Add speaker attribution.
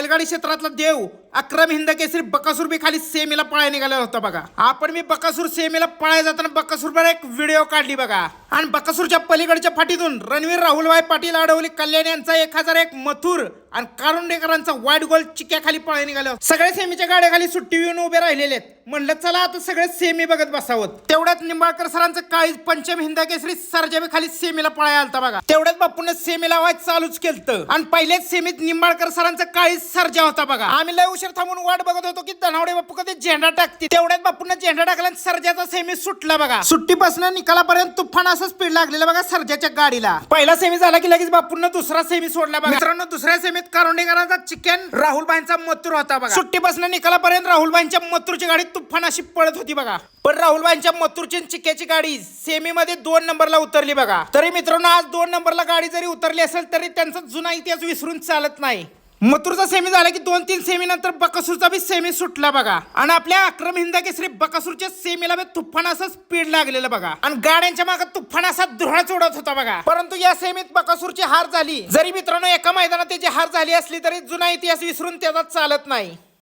Speaker 1: बैलगाडी क्षेत्रातला देव अक्रम हिंद केसरी बकासूर बी खाली सेमीला पळाय निघाला होता बघा. आपण मी बकासूर सेमीला पळायला जाताना बकासूर एक व्हिडिओ काढली बघा. आणि बकासूरच्या पलीकडच्या फाटीतून रणवीर राहुलभाई पाटील अडवली कल्याण यांचा एक हजार एक मथुर आणि कारुंडेकरांचा वाईट गोल चिक्याखाली खाली निघाला सगळ्या सेमीच्या गाड्याखाली सुट्टी येऊन उभे राहिलेले आहेत. म्हणलं चला आता सगळे सेमी बघत बसावं. तेवढ्यात निंबाळकर सरांचं काळी पंचम हिंदा केसरी सरजा बी खाली सेमीला पळायला आलता बघा. तेवढ्यात बापून सेमीला व्हायचं चालूच केलं आणि पहिल्याच सेमीत निंबाळकर सरांचा काळी सर्जा होता बघा. आम्ही लय उशीर थांबून वाट बघत होतो की धनावडे बापू कधी झेंडा टाकते तेवढ्यात बापून झेंडा टाकला आणि सर्जाचा सेमी सुटला बघा. सुट्टीपासून निकालापर्यंत तुफान असं स्पीड लागलेलं बघा सर्जाच्या गाडीला. पहिला सेमी झाला की लगेच बापून दुसरा सेमी सोडला बघा. मित्रांनो दुसऱ्या सेमीत कारोंडेकरांचा चिकन राहुलबाईंचा मथुर होता बघा. सुट्टीपासून निकालापर्यंत राहुलबाईंच्या मथुरची गाडी तुफान अशी पळत होती बघा. पण राहुलबाईंच्या मथुरची आणि चिक्क्याची गाडी सेमी मध्ये दोन नंबरला उतरली बघा. तरी मित्रांनो आज दोन नंबरला गाडी जरी उतरली असेल तरी त्यांचा जुना इतिहास विसरून चालत नाही. मथुरचा सेमी झाला की दोन तीन सेमी नंतर बकासूरचा बी सेमी सुटला बघा. आणि आपल्या अक्रम हिंदा केसरी बकासूरच्या सेमीला बी तुफान असं स्पीड लागलेलं बघा. आणि गाड्यांच्या मागे तुफान असा धुळाच उडत होता बघा. परंतु या सेमीत बकासूरची हार झाली. जरी मित्रांनो एका मैदानात त्याची हार झाली असली तरी जुना इतिहास विसरून त्याचा चालत नाही.